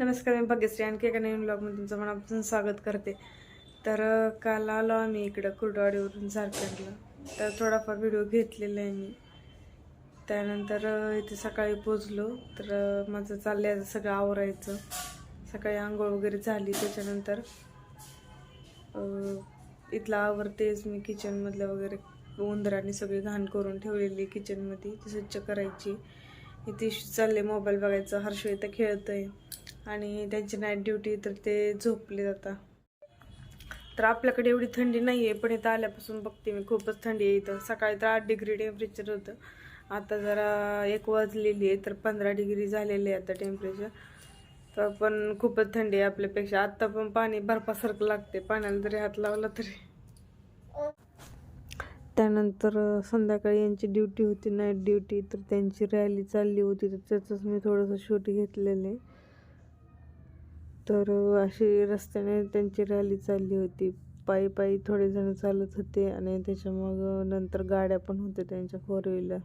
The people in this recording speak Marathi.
नमस्कार मी भाग्यश्री आणखी एका नवीन ब्लॉगमध्ये तुमचं मनापासून स्वागत करते. तर काल आलो आम्ही इकडं कुर्डवाडीवरून झारखंडला. तर थोडाफार व्हिडिओ घेतलेला आहे मी. त्यानंतर इथे सकाळी पोचलो तर माझं चाललं आहे सगळं आवरायचं. सकाळी आंघोळ वगैरे झाली. त्याच्यानंतर इथला इथलं आवरतेच मी किचनमधलं वगैरे उंदराने सगळी घाण करून ठेवलेली किचनमध्ये ती स्वच्छ करायची. इथे चालले मोबाईल बघायचं. हर्ष इथं आहे आणि त्यांची नाईट ड्युटी तर ते झोपले जाता तर आपल्याकडे एवढी थंडी नाही आहे पण इथं आल्यापासून बघते मी खूपच थंडी आहे इथं. सकाळी तर आठ डिग्री टेम्परेचर होतं. आता जरा एक वाजलेली आहे तर पंधरा डिग्री झालेली आहे आता टेम्परेचर तर पण खूपच थंडी आहे आपल्यापेक्षा. आत्ता पण पाणी बर्फासारखं लागते पाण्याला जरी हात लावला तरी. त्यानंतर संध्याकाळी यांची ड्युटी होती नाईट ड्युटी तर त्यांची रॅली चालली होती तर त्याचंच मी थोडंसं शूट घेतलेलं आहे. तर अशी रस्त्याने त्यांची रॅली चालली होती. पायी पायी थोडेजण चालत होते आणि त्याच्या मग नंतर गाड्या पण होत्या त्यांच्या फोर व्हीलर